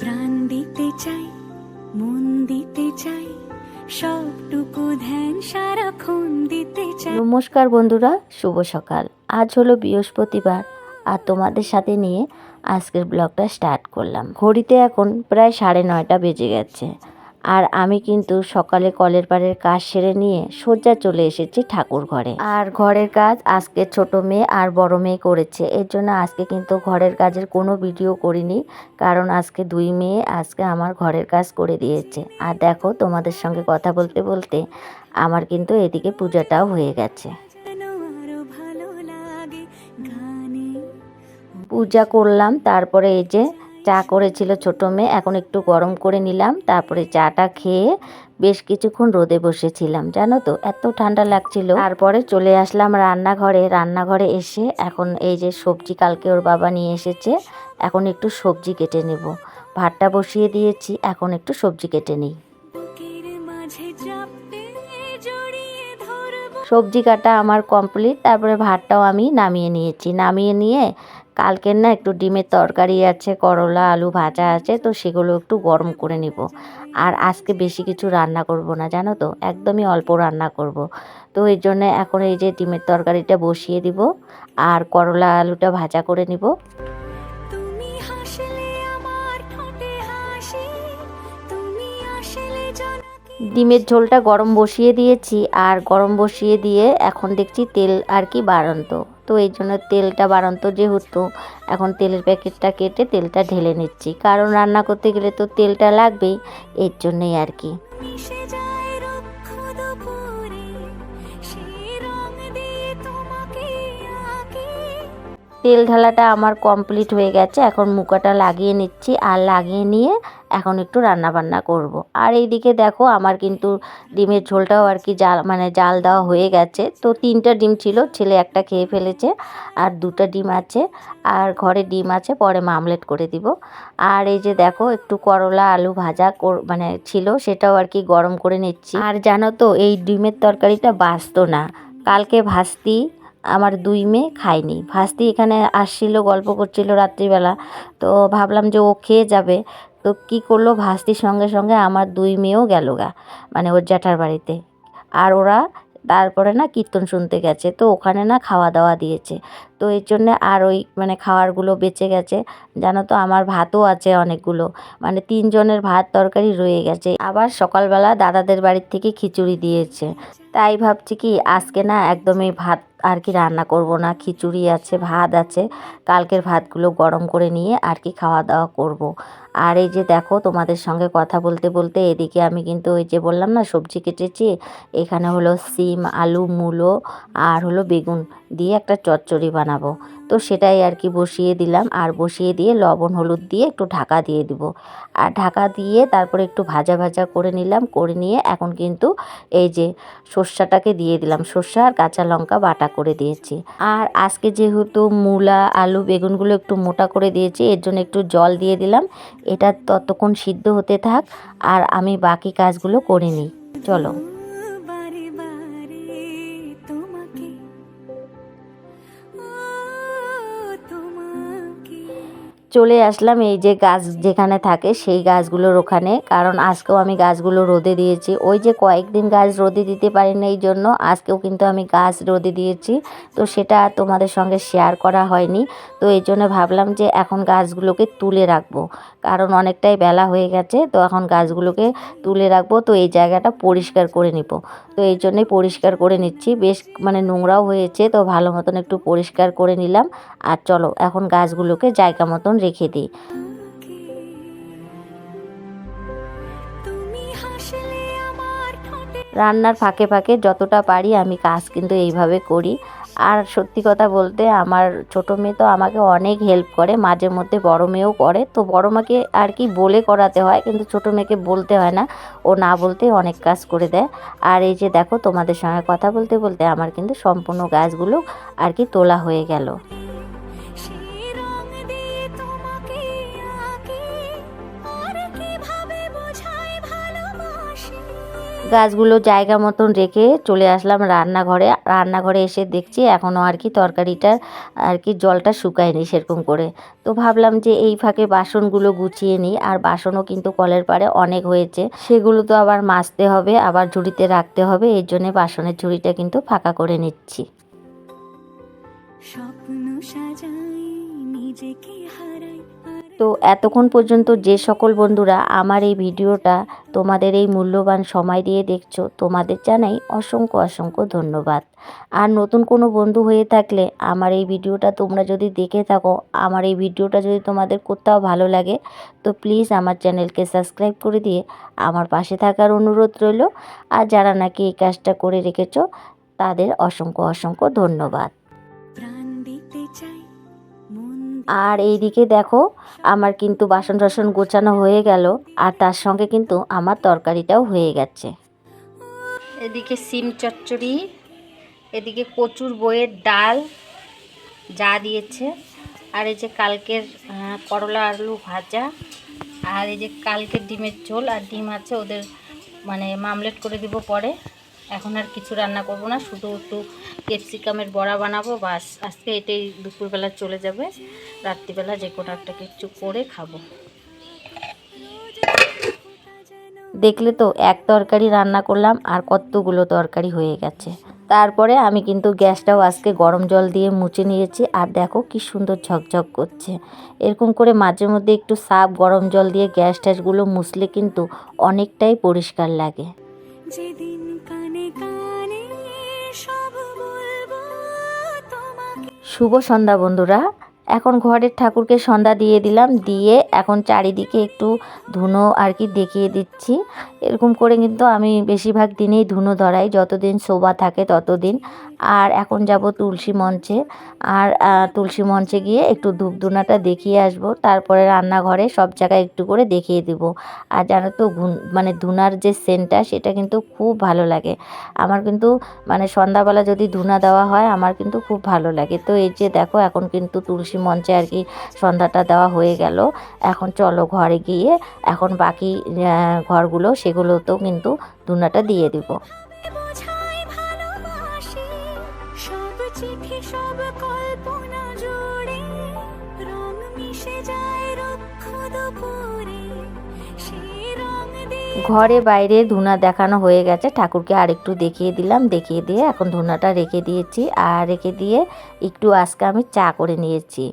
প্রাণ দিতে চাই, মন দিতে চাই, সবটুকু ধ্যান সারাক্ষণ দিতে চাই। নমস্কার বন্ধুরা, শুভ সকাল। আজ হলো বৃহস্পতিবার, আর তোমাদের সাথে নিয়ে আজকের ব্লগটা স্টার্ট করলাম। ঘড়িতে এখন প্রায় সাড়ে নয়টা বেজে গেছে। আর আমি কিন্তু সকালে কলের পাড়ের কাজ সেরে নিয়ে সোজা চলে এসেছি ঠাকুর ঘরে। আর ঘরের কাজ আজকে ছোট মেয়ে আর বড় মেয়ে করেছে। এর জন্য আজকে কিন্তু ঘরের কাজের কোনো ভিডিও করিনি, কারণ আজকে দুই মেয়ে আজকে আমার ঘরের কাজ করে দিয়েছে। আর দেখো তোমাদের সঙ্গে কথা বলতে বলতে আমার কিন্তু এদিকে পূজাটাও হয়ে গেছে। পূজা করলাম, তারপরে এই যে চা করেছিল ছোট মেয়ে। এখন একটু গরম করে নিলাম। তারপরে চাটা খেয়ে বেশ কিছুক্ষণ রোদে বসেছিলাম জানো তো? এত ঠান্ডা লাগছিল। তারপরে চলে আসলাম রান্নাঘরে। রান্নাঘরে এসে এখন এই যে সবজি কালকে ওর বাবা নিয়ে এসেছে এখন একটু সবজি কেটে নেব। ভাতটা বসিয়ে দিয়েছি এখন একটু সবজি কেটে নিই। সবজি কাটা আমার কমপ্লিট। তারপরে ভাতটাও আমি নামিয়ে নিয়েছি। নামিয়ে নিয়ে কালকের না একটু ডিমের তরকারি আছে করলা আলু ভাজা আছে তো সেগুলো একটু গরম করে নিব। আর আজকে বেশি কিছু রান্না করব না জানো তো? একদমই অল্প রান্না করব। তো এই জন্য এখন এই যে ডিমের তরকারিটা বসিয়ে দিব আর করলা আলুটা ভাজা করে নিব। ডিমের ঝোলটা গরম বসিয়ে দিয়েছি আর গরম বসিয়ে দিয়ে এখন দেখছি তেল আর কি বাড়ন্ত। তো এই জন্য তেলটা বাড়ন্ত যেহেতু এখন তেলের প্যাকেটটা কেটে তেলটা ঢেলে নিচ্ছি। কারণ রান্না করতে গেলে তো তেলটা লাগবেই এর জন্যই আর কি। তেল ঢালাটা আমার কমপ্লিট হয়ে গেছে এখন মুখাটা লাগিয়ে নিচ্ছি আর লাগিয়ে নিয়ে এখন একটু রান্না বান্না করব। আর এইদিকে দেখো আমার কিন্তু ডিমের ঝোলটাও আর কি জাল মানে জাল দেওয়া হয়ে গেছে। তো তিনটা ডিম ছিল, ছেলে একটা খেয়ে ফেলেছে আর দুটো ডিম আছে আর ঘরে ডিম আছে, পরে মামলেট করে দিব। আর এই যে দেখো একটু করলা আলু ভাজা মানে ছিল সেটাও আর কি গরম করে নিচ্ছি। আর জানো তো এই ডিমের তরকারিটা বাঁচতো না। কালকে ভাস্তি আমার দুই মেয়ে খায়নি। ভাস্তি এখানে আসছিল, গল্প করছিল রাত্রিবেলা। তো ভাবলাম যে ও খেয়ে যাবে। তো কি করল? ভাস্তির সঙ্গে সঙ্গে আমার দুই মেয়েও গেল গা মানে ওর জ্যাঠার বাড়িতে। আর ওরা তারপরে না কীর্তন শুনতে গেছে, তো ওখানে না খাওয়া দাওয়া দিয়েছে। তো এর জন্যে আর ওই মানে খাওয়ারগুলো বেঁচে গেছে। জানো তো আমার ভাতও আছে অনেকগুলো মানে তিনজনের ভাত তরকারি রয়ে গেছে। আবার সকালবেলা দাদাদের বাড়ির থেকে খিচুড়ি দিয়েছে। তাই ভাবছি কি, আজকে না একদমই ভাত আর কি রান্না করব না, খিচুড়ি আছে, ভাত আছে, কালকের ভাতগুলো গরম করে নিয়ে আর কি খাওয়া দাওয়া করব। আর এই যে দেখো তোমাদের সঙ্গে কথা বলতে বলতে এদিকে আমি কিন্তু ওই যে বললাম না, সবজি কেটেছি। এখানে হলো সিম, আলু, মূলো আর হলো বেগুন দিয়ে একটা চচ্চড়ি বানাবো। তো সেটাই আর কি বসিয়ে দিলাম। আর বসিয়ে দিয়ে লবণ, হলুদ দিয়ে একটু ঢাকা দিয়ে দিব। আর ঢাকা দিয়ে তারপরে একটু ভাজা ভাজা করে নিলাম। করে নিয়ে এখন কিন্তু এই যে সর্ষাটাকে দিয়ে দিলাম। সর্ষা আর কাঁচা লঙ্কা বাটা করে দিয়েছি। আর আজকে যেহেতু মূলা, আলু, বেগুনগুলো একটু মোটা করে দিয়েছি, এর জন্য একটু জল দিয়ে দিলাম। এটা ততক্ষণ সিদ্ধ হতে থাক আর আমি বাকি কাজগুলো করে নিই। চলো। চলে আসলাম এই যে গাছ যেখানে থাকে সেই গাছগুলোর ওখানে। কারণ আজকেও আমি গাছগুলো রোদে দিয়েছি। ওই যে কয়েকদিন গাছ রোদে দিতে পারি না এই জন্য আজকেও কিন্তু আমি গাছ রোদে দিয়েছি। তো সেটা তোমাদের সঙ্গে শেয়ার করা হয়নি। তো এই জন্য ভাবলাম যে এখন গাছগুলোকে তুলে রাখব। কারণ অনেকটাই বেলা হয়ে গেছে, তো এখন গাছগুলোকে তুলে রাখব। তো এই জায়গাটা পরিষ্কার করে নিব। তো এই জন্যই পরিষ্কার করে নিচ্ছি। বেশ মানে নোংরাও হয়েছে, তো ভালো মতন একটু পরিষ্কার করে নিলাম। আর চলো এখন গাছগুলোকে জায়গা মতন রেখে ঠোঁটে রান্নার ফাঁকে ফাঁকে যতটা পারি আমি কাজ কিন্তু এইভাবে করি। আর সত্যি কথা বলতে আমার ছোটো মেয়ে তো আমাকে অনেক হেল্প করে, মাঝে মধ্যে বড়ো মেয়েও করে। তো বড়ো মাকে আর কি বলে করাতে হয়, কিন্তু ছোটো মেয়েকে বলতে হয় না। ও না বলতে অনেক কাজ করে দেয়। আর এই যে দেখো, তোমাদের সঙ্গে কথা বলতে বলতে আমার কিন্তু সম্পূর্ণ গাছগুলো আর কি তোলা হয়ে গেল। গাছগুলো জায়গা মতন রেখে চলে আসলাম রান্নাঘরে। রান্নাঘরে এসে দেখছি এখনও আর কি তরকারিটার আর কি জলটা শুকায়নি সেরকম করে। তো ভাবলাম যে এই ফাঁকে বাসনগুলো গুছিয়ে নিই। আর বাসনও কিন্তু কলের পাড়ে অনেক হয়েছে। সেগুলো তো আবার মাজতে হবে, আবার ঝুড়িতে রাখতে হবে। এর জন্যে বাসনের ঝুড়িটা কিন্তু ফাঁকা করে নিচ্ছি। স্বপ্ন সাজাই নিজেকে তো এতক্ষণ পর্যন্ত যে সকল বন্ধুরা আমার এই ভিডিওটা তোমাদের এই মূল্যবান সময় দিয়ে দেখছ, তোমাদের জানাই অসংখ্য অসংখ্য ধন্যবাদ। আর নতুন কোনো বন্ধু হয়ে থাকলে আমার এই ভিডিওটা তোমরা যদি দেখে থাকো, আমার এই ভিডিওটা যদি তোমাদের কোথাও ভালো লাগে, তো প্লিজ আমার চ্যানেলকে সাবস্ক্রাইব করে দিয়ে আমার পাশে থাকার অনুরোধ রইল। আর যারা নাকি এই কাজটা করে রেখেছো, তাদের অসংখ্য অসংখ্য ধন্যবাদ। আর এইদিকে দেখো, আমার কিন্তু বাসন টাসন গোছানো হয়ে গেল, আর তার সঙ্গে কিন্তু আমার তরকারিটাও হয়ে গেছে। এদিকে সিম চচ্চড়ি, এদিকে কচুর বইয়ের ডাল যা দিয়েছে, আর এই যে কালকের করলা আলু ভাজা, আর এই যে কালকের ডিমের ঝোল, আর ডিম আছে ওদের মানে মামলেট করে দিব পরে। এখন আর কিছু রান্না করব না, শুধু একটু ক্যাপসিকামের বড়া বানাবো, বাস। আজকে এটাই দুপুরবেলা চলে যাবে, রাত্রিবেলা যে কোনো একটা কিছু করে খাব। দেখলে তো, এক তরকারি রান্না করলাম, আর কতগুলো তরকারি হয়ে গেছে। তারপরে আমি কিন্তু গ্যাসটাও আজকে গরম জল দিয়ে মুছে নিয়েছি, আর দেখো কি সুন্দর ঝকঝক করছে। এরকম করে মাঝে মধ্যে একটু সাফ গরম জল দিয়ে গ্যাস ট্যাসগুলো মুছলে কিন্তু অনেকটাই পরিষ্কার লাগে। যেদিন শুভ সন্ধ্যা বন্ধুরা। এখন ঘরের ঠাকুরকে সন্ধ্যা দিয়ে দিলাম, দিয়ে এখন চারিদিকে একটু ধুনো আর কি দেখিয়ে দিচ্ছি। এরকম করে কিন্তু আমি বেশিরভাগ দিনেই ধুনো ধরাই, যতদিন শোভা থাকে ততদিন। আর এখন যাব তুলসী মঞ্চে। আর তুলসী মঞ্চে গিয়ে একটু ধূপধুনাটা দেখিয়ে আসব। তারপরে রান্নাঘরে সব জায়গায় একটু করে দেখিয়ে দিব। আর জানো তো মানে ধুনার যে সেন্টটা সেটা কিন্তু খুব ভালো লাগে। আমার কিন্তু মানে সন্ধ্যাবেলা যদি ধুনা দেওয়া হয়, আমার কিন্তু খুব ভালো লাগে। তো এই যে দেখো, এখন কিন্তু তুলসী মঞ্চে আর কি সন্ধ্যাটা দেওয়া হয়ে গেল। এখন চলো ঘরে গিয়ে, এখন বাকি ঘরগুলো সেগুলোতেও কিন্তু ধুনাটা দিয়ে দিব। ঘরে বাইরে ধুনা দেখানো হয়ে গেছে। ঠাকুরকে আরেকটু দেখিয়ে দিলাম। দেখিয়ে দিয়ে এখন ধুনাটা রেখে দিয়েছি। আর রেখে দিয়ে একটু আজকে আমি চা করে নিয়েছি।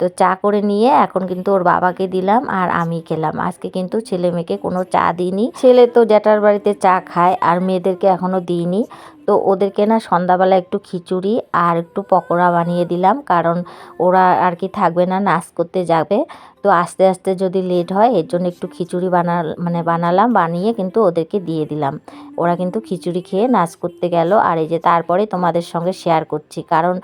তো চা করে নিয়ে এখন কিন্তু ওর বাবাকে দিলাম আর আমি খেলাম। আজকে কিন্তু ছেলে মেয়েকে কোনো চা দিইনি। ছেলে তো জ্যাঠার বাড়িতে চা খায় আর মেয়েদেরকে এখনও দিইনি। তো ওদেরকে না সন্ধ্যাবেলা একটু খিচুড়ি আর একটু পকোড়া বানিয়ে দিলাম কারণ ওরা আর কি থাকবে না, নাচ করতে যাবে। তো আস্তে আস্তে যদি লেট হয় এর জন্য একটু খিচুড়ি বানা মানে বানালাম, বানিয়ে কিন্তু ওদেরকে দিয়ে দিলাম। ওরা কিন্তু খিচুড়ি খেয়ে নাচ করতে গেল। আর এই যে তারপরে তোমাদের সঙ্গে শেয়ার করছি। কারণ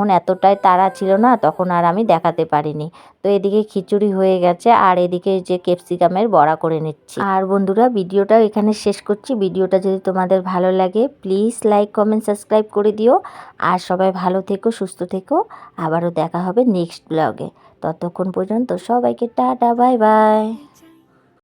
তখন এতটাই তাড়া ছিল না, তখন আর আমি দেখাতে পারিনি। তো এদিকে খিচুড়ি হয়ে গেছে, আর এদিকে যে ক্যাপসিকামের বড়া করে নিচ্ছি। আর বন্ধুরা, ভিডিওটা এখানে শেষ করছি। ভিডিওটা যদি তোমাদের ভালো লাগে প্লিজ লাইক কমেন্ট সাবস্ক্রাইব করে দিও। আর সবাই ভালো থেকো, সুস্থ থেকো। আবারও দেখা হবে নেক্সট ব্লগে ততক্ষণ পর্যন্ত সবাইকে টাটা বাই বাই